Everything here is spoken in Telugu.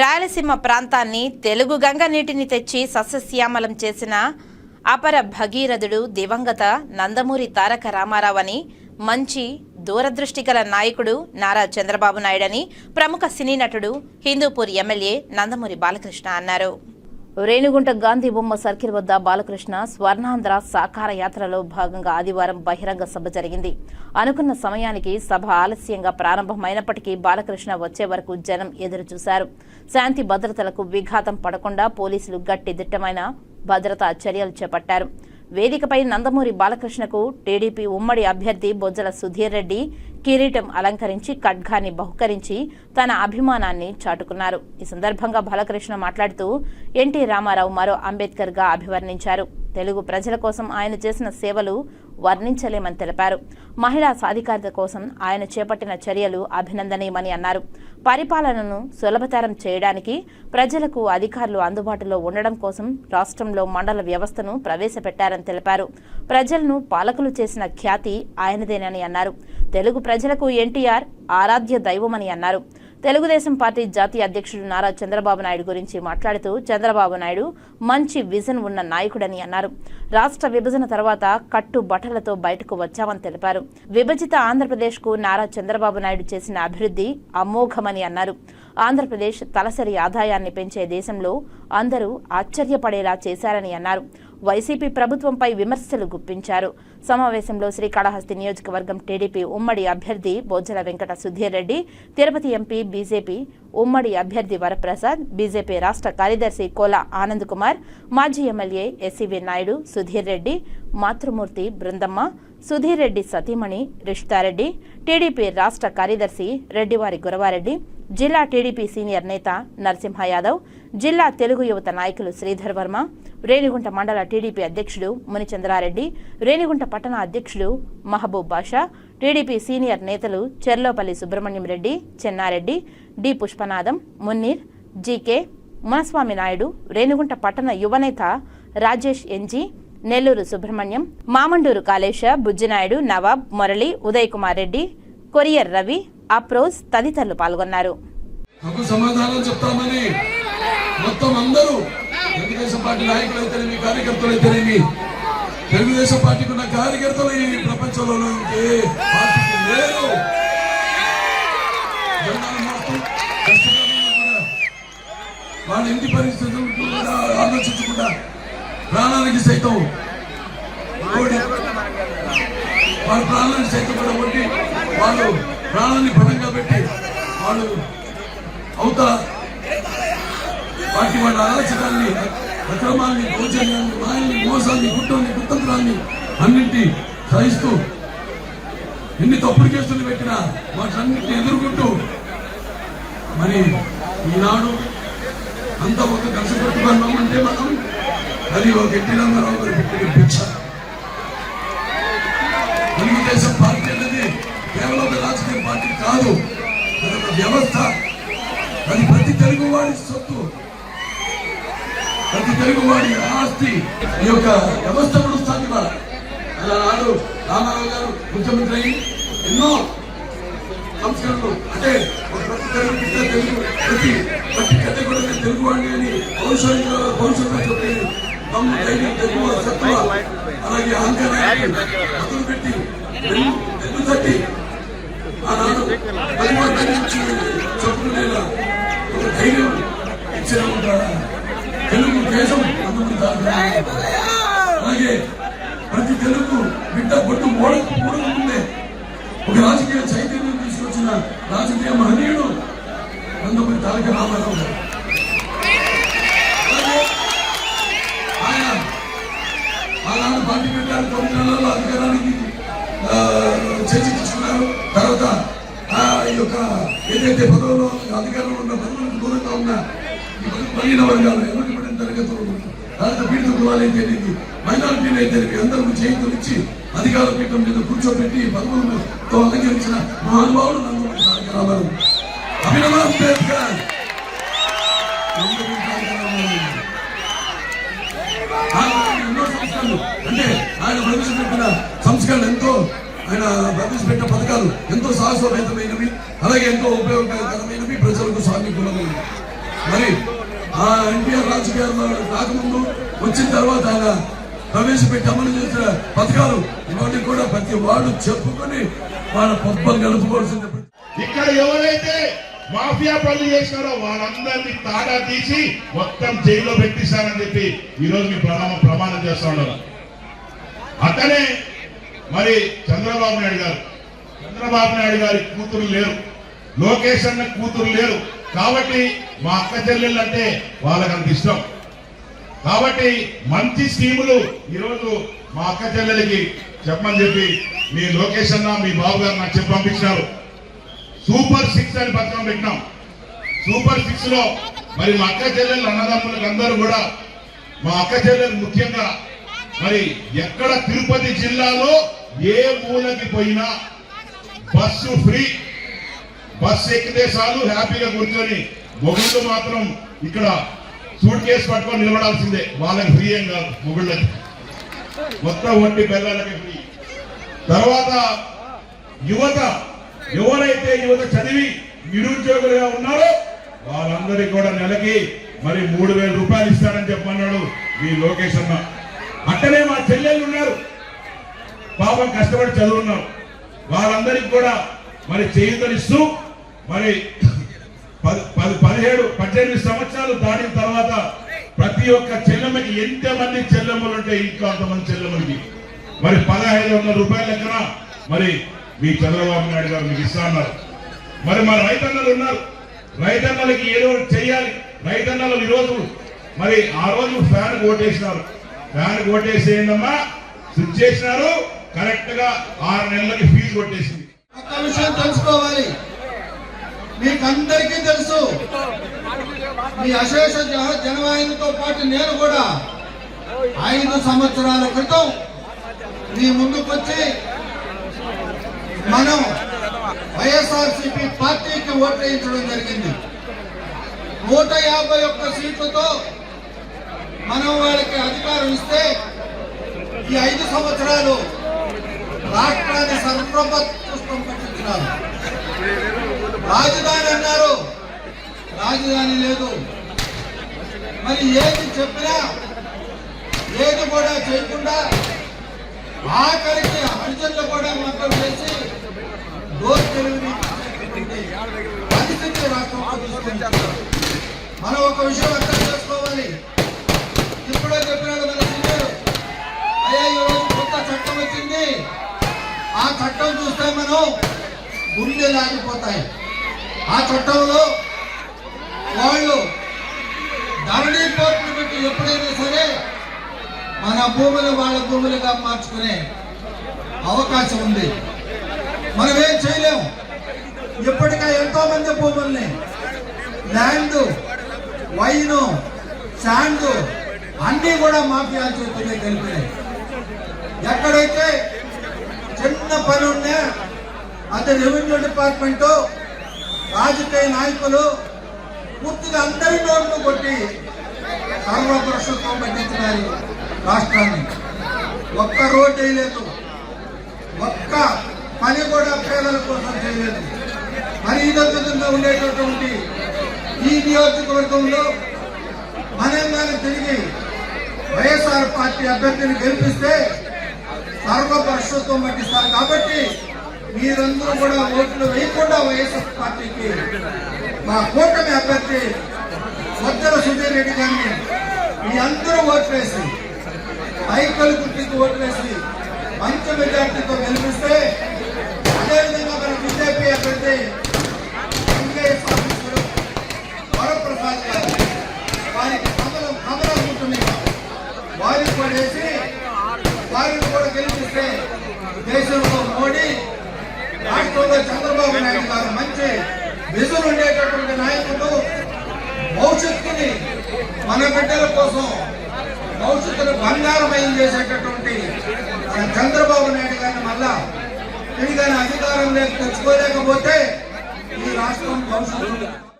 రాయలసీమ ప్రాంతాన్ని తెలుగు గంగ నీటిని తెచ్చి సస్యశ్యామలం చేసిన అపర భగీరథుడు దివంగత నందమూరి తారక రామారావు అని మంచి దూరదృష్టి గల నాయకుడు నారా చంద్రబాబు నాయుడని ప్రముఖ సినీ నటుడు హిందూపూర్ ఎమ్మెల్యే నందమూరి బాలకృష్ణ అన్నారు. రేణిగుంట గాంధీ బొమ్మ సర్కిల్ వద్ద బాలకృష్ణ స్వర్ణాంధ్ర సాకార యాత్రలో భాగంగా ఆదివారం బహిరంగ సభ జరిగింది. అనుకున్న సమయానికి సభ ఆలస్యంగా ప్రారంభమైనప్పటికీ బాలకృష్ణ వచ్చే వరకు జనం ఎదురుచూశారు శాంతి భద్రతలకు విఘాతం పడకుండా పోలీసులు గట్టి దిట్టమైన భద్రతా చర్యలు చేపట్టారు. వేదికపై నందమూరి బాలకృష్ణకు టీడీపీ ఉమ్మడి అభ్యర్థి బొజ్జల సుధీర్ రెడ్డి కిరీటం అలంకరించి ఖడ్గాన్ని బహుకరించి తన అభిమానాన్ని చాటుకున్నారు. ఈ సందర్భంగా బాలకృష్ణ మాట్లాడుతూ ఎన్టీ రామారావు మరో అంబేద్కర్గా అభివర్ణించారు. తెలుగు ప్రజల కోసం ఆయన చేసిన సేవలు వర్ణించలేమని తెలిపారు. మహిళా సాధికారత కోసం ఆయన చేపట్టిన చర్యలు అభినందనీయమని అన్నారు. పరిపాలనను సులభతరం చేయడానికి ప్రజలకు అధికారులు అందుబాటులో ఉండడం కోసం రాష్ట్రంలో మండల వ్యవస్థను ప్రవేశపెట్టారని తెలిపారు. ప్రజలను పాలకులు చేసిన ఖ్యాతి ఆయనదేనని అన్నారు. తెలుగు ప్రజలకు ఎన్టీఆర్ ఆరాధ్య దైవమని అన్నారు. తెలుగుదేశం పార్టీ జాతీయ అధ్యక్షుడు నారా చంద్రబాబు నాయుడు గురించి మాట్లాడుతూ చంద్రబాబు నాయుడు మంచి విజన్ ఉన్న నాయకుడని అన్నారు. రాష్ట్ర విభజన తర్వాత కట్టు బట్టలతో బయటకు వచ్చామని తెలిపారు. విభజిత ఆంధ్రప్రదేశ్కు నారా చంద్రబాబు నాయుడు చేసిన అభివృద్ధి అమోఘమని అన్నారు. ఆంధ్రప్రదేశ్ తలసరి ఆదాయాన్ని పెంచే దేశంలో అందరూ ఆశ్చర్యపడేలా చేశారని అన్నారు. వైసీపీ ప్రభుత్వంపై విమర్శలు గుప్పించారు. సమావేశంలో శ్రీకాళహస్తి నియోజకవర్గం టీడీపీ ఉమ్మడి అభ్యర్థి బోజల వెంకట సుధీర్ రెడ్డి తిరుపతి ఎంపీ బీజేపీ ఉమ్మడి అభ్యర్థి వరప్రసాద్ బీజేపీ రాష్ట్ర కార్యదర్శి కోల ఆనంద్ కుమార్ మాజీ ఎమ్మెల్యే ఎస్సీవీ నాయుడు సుధీర్ రెడ్డి మాతృమూర్తి బృందమ్మ సుధీర్ రెడ్డి సతీమణి రిష్తారెడ్డి టీడీపీ రాష్ట్ర కార్యదర్శి రెడ్డివారి గురవారెడ్డి జిల్లా టీడీపీ సీనియర్ నేత నరసింహ యాదవ్ జిల్లా తెలుగు యువత నాయకులు శ్రీధర్ వర్మ రేణిగుంట మండల టీడీపీ అధ్యక్షుడు మునిచంద్రారెడ్డి రేణిగుంట పట్టణ అధ్యక్షుడు మహబూబ్ బాషా టీడీపీ సీనియర్ నేతలు చెర్లోపల్లి సుబ్రహ్మణ్యం రెడ్డి చెన్నారెడ్డి డి పుష్పనాథం మున్నీర్ జీకే మునస్వామి నాయుడు రేణిగుంట పట్టణ యువనేత రాజేష్ ఎన్జీ నెల్లూరు సుబ్రహ్మణ్యం మామండూరు కాళేశ బుజ్జినాయుడు నవాబ్ మురళి ఉదయ్ కుమార్ రెడ్డి కొరియర్ రవి అప్రోజ్ తదితరులు పాల్గొన్నారు. సమాధానం చెప్తామని మొత్తం అందరూ తెలుగుదేశం పార్టీ నాయకులు అయితేనేమి కార్యకర్తలు అయితేనేమి తెలుగుదేశం పార్టీకి ఉన్న కార్యకర్తలు ఈ ప్రపంచంలో ఇంకే పార్టీకి లేరు. వాళ్ళ ఇంటి పరిస్థితులు కూడా ఆలోచించకుండా ప్రాణానికి సైతం వాళ్ళ ప్రాణానికి సైతం కూడా ఉండి వాళ్ళు ప్రాణాన్ని పణంగా పెట్టి వాళ్ళు అవుతా వాటి వాళ్ళ ఆలోచనల్ని అక్రమాల్ని దౌర్జన్యాన్ని మాయల్ని మోసాన్ని కుట్రల్ని కుతంత్రాన్ని అన్నింటి సహిస్తూ ఎన్ని తప్పుడు కేసులు పెట్టినా వాటన్నింటిని ఎదుర్కొంటూ మరి ఈనాడు అంత ఒక కలిసి పెట్టుకున్నామంటే మనం అది ఒక ఎన్టీ రామారావు గారు పెట్టిన భిక్ష తెలుగుదేశం పార్టీ అనేది కేవలం ఒక రాజకీయ పార్టీ కాదు అది ఒక వ్యవస్థ అది ప్రతి తెలుగువాడి సొత్తు ప్రతి తెలుగువాడి ఆస్తి ఈ యొక్క వ్యవస్థ నడుస్తుంది ఇవాళ అలా నాడు రామారావు గారు ముఖ్యమంత్రి అయ్యి ఎన్నో సంస్కరణలు అంటే ప్రతి తెలుగు బిడ్డ తెలుగు ప్రతి ప్రతి కథ కూడా నేను తెలుగు వాడిని అని పౌరుషంగా పౌరుషంగా చెప్పేది తమ్ము ధైర్యం తెలుగు సత్తువ అలాగే అహంకారాన్ని మొదలు పెట్టి తెలుగు తట్టి ఆనాడు పరివర్తన నుంచి చెప్పుకునేలా ధైర్యం ఇచ్చిన తెలుగు దేశం అందుకు అలాగే ప్రతి తెలుగు బిడ్డ బొట్టు మూడ మూడకుండే ఒక రాజకీయ చైతన్యం తీసుకొచ్చిన రాజకీయ మహనీయుడు నందమూరి తారక రామారావు గారు. ఆయన ఆనాడు పార్టీ పెట్టారు తొమ్మిది నెలల్లో అధికారానికి చర్చించుకున్నారు. తర్వాత ఆ ఈ యొక్క ఏదైతే పదవులో అధికారంలో ఉన్న ఉన్న ఈ బలి- బలహీన వర్గాలు వెనుకబడిన తరగతులు దళిత పీడిత కులాలు తెలియదు మైనారిటీలు అయితేనేవి అందరూ చేతులు ఇచ్చి అధికార పీఠం మీద కూర్చోబెట్టి పదవులతో అలంకరించిన మహానుభావుడు నందమూరి తారక రామారావు అభినవ అంబేద్కర్! ఎన్నో సంస్కరణలు అంటే ఆయన ప్రవేశపెట్టిన సంస్కరణ ఎంతో ఆయన ప్రవేశపెట్టిన పథకాలు ఎంతో సాహసోపేతమైనవి అలాగే ఎంతో ఉపయోగకరమైనవి ప్రజలకు సానుకూలమైనవి. మరి ఆ ఎన్టీఆర్ రాజకీయాల్లో రాకముందు వచ్చిన తర్వాత ఆయన ప్రవేశపెట్టి అమలు చేసిన పథకాలు ఇవన్నీ కూడా ప్రతి వాడు చెప్పుకొని వాళ్ళ పబ్బం గడుపుకోవాల్సింది ఇక్కడ ఎవరైతే మాఫియా పనులు చేసినారో వాళ్ళందరినీ తాడా తీసి మొత్తం జైల్లో పెట్టిస్తారని చెప్పి ఈ మీ ప్రమాణం ప్రమాణం చేస్తా ఉన్నారు. అతనే మరి చంద్రబాబు నాయుడు గారు. చంద్రబాబు నాయుడు గారి కూతురు లేరు. లోకేష్ అన్న కూతురు లేరు. కాబట్టి మా అక్క చెల్లెళ్ళు అంటే వాళ్ళకి అంత ఇష్టం. కాబట్టి మంచి స్కీములు ఈరోజు మా అక్క చెల్లెలకి చెప్పమని చెప్పి మీ లోకేష్ అన్న మీ బాబు గారు నాకు చెప్పి పంపించినారు సూపర్ సిక్స్ అని పథకం పెట్టినాం. సూపర్ సిక్స్లో మరి మా అక్క చెల్లెలు అన్నదమ్ములకు అందరూ కూడా మా అక్క చెల్లెలు ముఖ్యంగా మరి ఎక్కడ తిరుపతి జిల్లాలో ఏ మూలకి పోయినా బస్సు ఫ్రీ. బస్సు ఎక్కితే చాలు హ్యాపీగా కూర్చొని మొగుళ్ళు మాత్రం ఇక్కడ సూట్ కేసు పట్టుకొని నిలబడాల్సిందే. వాళ్ళకి ఫ్రీ ఏం కాదు మొగుళ్ళకి. మొత్తం వంటి పిల్లలకి ఫ్రీ తర్వాత యువత ఎవరైతే యువత చదివి నిరుద్యోగులుగా ఉన్నారో వాళ్ళందరికీ కూడా నెలకి మరి మూడు వేల రూపాయలు ఇస్తారని చెప్పన్నాడు మీ లోకేష్ అన్న. అట్టనే మా చెల్లెళ్ళు ఉన్నారు. పాపం కష్టపడి చదువున్నారు. వాళ్ళందరికీ కూడా మరి చేయుతనిస్తూ మరి పది పది పదిహేడు పద్దెనిమిది సంవత్సరాలు దాటిన తర్వాత ప్రతి ఒక్క చెల్లెమ్మకి ఎంతమంది చెల్లెమ్మలు ఉంటే ఇంకా అంతమంది చెల్లెమ్మలకి? మరి పదహైదు వందల రూపాయల లెక్కన మరి మీ చంద్రబాబు నాయుడు గారు మీకు ఇస్తాన్నారు మరి మా రైతన్నలు ఉన్నారు. రైతన్నలకి ఏదో ఒకటి చేయాలి రైతన్నలు ఈరోజు మరి ఆ రోజు ఫ్యాన్ ఓటేసినారు. ఫ్యాన్ ఓటేసి ఏందమ్మా? స్విచ్ చేసినారు. కరెక్ట్గా ఆరు నెలలకి ఫీజు కొట్టేసింది. ఒక్క విషయం తెలుసుకోవాలి. మీకందరికీ తెలుసు. మీ అశేష జనవాయనతో జనవాహినితో పాటు నేను కూడా ఐదు సంవత్సరాల క్రితం మీ ముందుకొచ్చి మనం వైఎస్ఆర్సిపి పార్టీకి ఓటు వేయించడం జరిగింది. నూట యాభై ఒక్క సీట్లతో మనం వాళ్ళకి అధికారం ఇస్తే ఈ ఐదు సంవత్సరాలు రాష్ట్రాన్ని సర్వపృష్టం పట్టించినారు. రాజధాని అన్నారు. రాజధాని లేదు. మరి ఏది చెప్పినా ఏది కూడా చేయకుండా ఆఖరికి హరిజన్లు కూడా మొత్తం చేసి డోర్ డెలివరీ పరిస్థితి రాష్ట్రంలో మనం ఒక విషయం అర్థం చేసుకోవాలి. ఇప్పుడే చెప్పినాడు మన సీనియర్ అయ్యా ఈరోజు కొత్త చట్టం వచ్చింది. ఆ చట్టం చూస్తే మనం గుండె లాగిపోతాయి. ఆ చట్టంలో వాళ్ళు ధరణి కోర్టును ఎప్పుడైనా సరే మన భూములు వాళ్ళ భూములుగా మార్చుకునే అవకాశం ఉంది. మనం ఏం చేయలేము ఇప్పటికే ఎంతో మంది భూముల్ని ల్యాండ్ వైన్ శాండ్ అన్నీ కూడా మాఫియా చేతులే కలిపినాయి. ఎక్కడైతే చిన్న పని ఉన్నా అతను రెవెన్యూ డిపార్ట్మెంట్ రాజకీయ నాయకులు పూర్తిగా అందరి నోట్లు కొట్టి సర్వప్రశుత్వం పట్టించినారు రాష్ట్రాన్ని. ఒక్క రోడ్డు వేయలేదు. ఒక్క పని కూడా పేదల కోసం చేయలేదు. మరి విధంగా ఉండేటటువంటి ఈ నియోజకవర్గంలో మనం తిరిగి వైఎస్ఆర్ పార్టీ అభ్యర్థిని గెలిపిస్తే సర్వపరుషత్వం పట్టిస్తారు కాబట్టి మీరందరూ కూడా ఓట్లు వేయకుండా వైఎస్ఆర్ పార్టీకి మా కూటమి అభ్యర్థి సజ్జల సుధీర్ రెడ్డి గారిని మీ అందరూ ఓట్లు వేసి సైకిల్ గుర్తికి ఓట్లు వేసి మంచి మెజార్టీతో గెలిపిస్తే అదేవిధంగా మన బీజేపీ అభ్యర్థి ఐఏఎస్ ఆఫీసరు వరప్రసాద్ గారు వారికి కమలం కమలం ఉంటుంది వారికి కూడా వేసి వారిని కూడా గెలిపిస్తే దేశంలో మోడీ కూడా చంద్రబాబు నాయుడు గారు మంచి విజులు ఉండేటటువంటి నాయకుడు భవిష్యత్తుని మన బిడ్డల కోసం భవిష్యత్తును బంగారమయం చేసేటటువంటి చంద్రబాబు నాయుడు గారిని మళ్ళా తిరిగి అధికారం లేక తెచ్చుకోలేకపోతే ఈ రాష్ట్రం భవిష్యత్తు